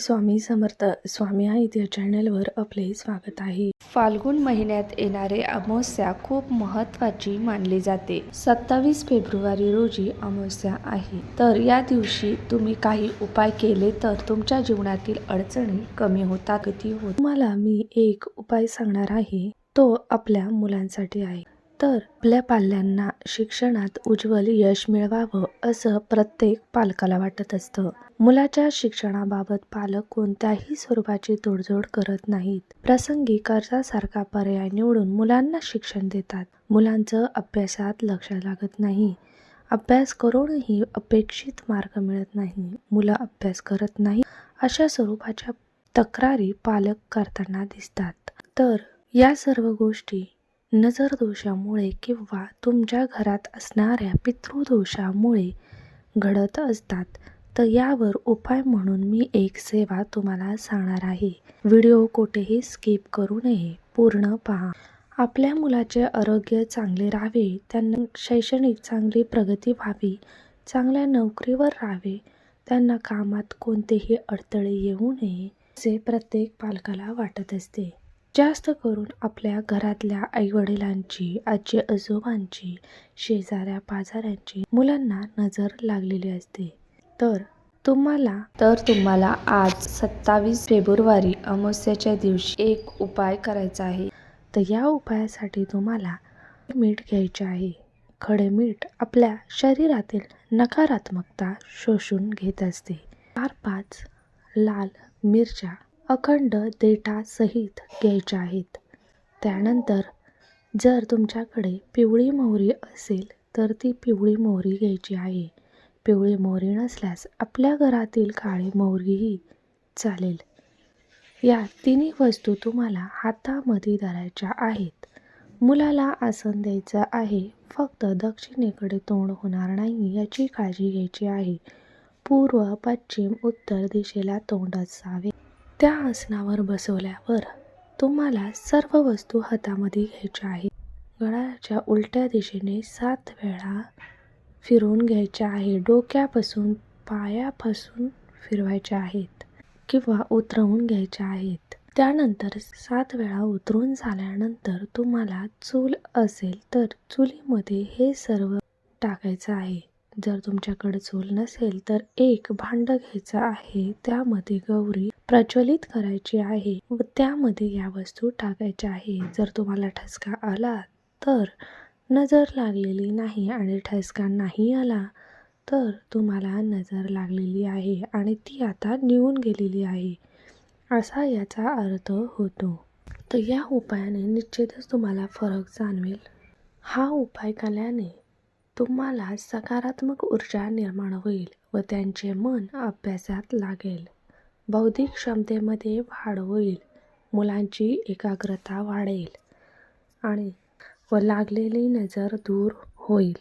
स्वामी समर्थ स्वामी आहेत या चॅनलवर आपले स्वागत आहे. फाल्गुन महिन्यात येणारे अमावस्या खूप महत्त्वाची मानली जाते. सत्तावीस फेब्रुवारी रोजी अमावस्या आहे. तर या दिवशी तुम्ही काही उपाय केले तर तुमच्या जीवनातील अडचणी कमी होतात. गती होत. तुम्हाला मी एक उपाय सांगणार आहे. तो आपल्या मुलांसाठी आहे. तर आपल्या पाल्यांना शिक्षणात उज्ज्वल यश मिळवावं असं प्रत्येक पालकाला वाटत असतं. मुलाच्या शिक्षणाबाबत पालक कोणत्याही स्वरूपाची तोडजोड करत नाहीत. प्रसंगी कर्जासारखा पर्याय निवडून मुलांना शिक्षण देतात. मुलांचं अभ्यासात लक्ष लागत नाही. अभ्यास करूनही अपेक्षित मार्ग मिळत नाही. मुलं अभ्यास करत नाही अशा स्वरूपाच्या तक्रारी पालक करताना दिसतात. तर या सर्व गोष्टी नजर दोषामुळे किंवा तुमच्या घरात असणाऱ्या पितृदोषामुळे घडत असतात. तर यावर उपाय म्हणून मी एक सेवा तुम्हाला सांगणार आहे. व्हिडिओ कुठेही स्किप करू नये. पूर्ण पहा. आपल्या मुलाचे आरोग्य चांगले राहावे त्यांना शैक्षणिक चांगली प्रगती व्हावी चांगल्या नोकरीवर राहावे त्यांना कामात कोणतेही अडथळे येऊ नये असे प्रत्येक पालकाला वाटत असते. जास्त करून आपल्या घरातल्या आईवडिलांची आजी आजोबांची शेजाऱ्या पाजाऱ्यांची मुलांना नजर लागलेली असते. तर तुम्हाला? तर तुम्हाला आज सत्तावीस फेब्रुवारी अमावस्याच्या दिवशी एक उपाय करायचा आहे. तर या उपायासाठी तुम्हाला मीठ घ्यायचे आहे. खडे मीठ आपल्या शरीरातील नकारात्मकता शोषून घेत असते. चार पाच लाल मिरच्या अखंड देठासहित घ्यायच्या आहेत. त्यानंतर जर तुमच्याकडे पिवळी मोहरी असेल तर ती पिवळी मोहरी घ्यायची आहे. पिवळी मोहरी नसल्यास आपल्या घरातील काळी मोहरीही चालेल. या तिन्ही वस्तू तुम्हाला हातामध्ये धरायच्या आहेत. मुलाला आसन द्यायचं आहे. फक्त दक्षिणेकडे तोंड होणार नाही याची काळजी घ्यायची आहे. पूर्व पश्चिम उत्तर दिशेला तोंड असावे. त्या आसनावर बसवल्यावर तुम्हाला सर्व वस्तू हातामध्ये घ्यायच्या आहेत. गळाच्या उलट्या दिशेने सात वेळा फिरवून घ्यायच्या आहे. डोक्यापासून पायापासून फिरवायच्या आहेत किंवा उतरवून घ्यायच्या आहेत. त्यानंतर सात वेळा उतरून झाल्यानंतर तुम्हाला चूल असेल तर चुलीमध्ये हे सर्व टाकायचं आहे. जर तुमच्याकडे चूल नसेल तर एक भांड घ्यायचं आहे. त्यामध्ये गौरी प्रज्वलित करायची आहे व त्यामध्ये या वस्तू टाकायच्या आहे जर तुम्हाला ठसका आला तर नजर लागलेली नाही आणि ठसका नाही आला तर तुम्हाला नजर लागलेली आहे आणि ती आता निघून गेलेली आहे असा याचा अर्थ होतो. तर या उपायाने निश्चितच तुम्हाला फरक जाणवेल. हा उपाय केल्याने तुम्हाला सकारात्मक ऊर्जा निर्माण होईल व त्यांचे मन अभ्यासात लागेल. बौद्धिक क्षमतेमध्ये वाढ होईल मुलांची एकाग्रता वाढेल आणि व लागलेली नजर दूर होईल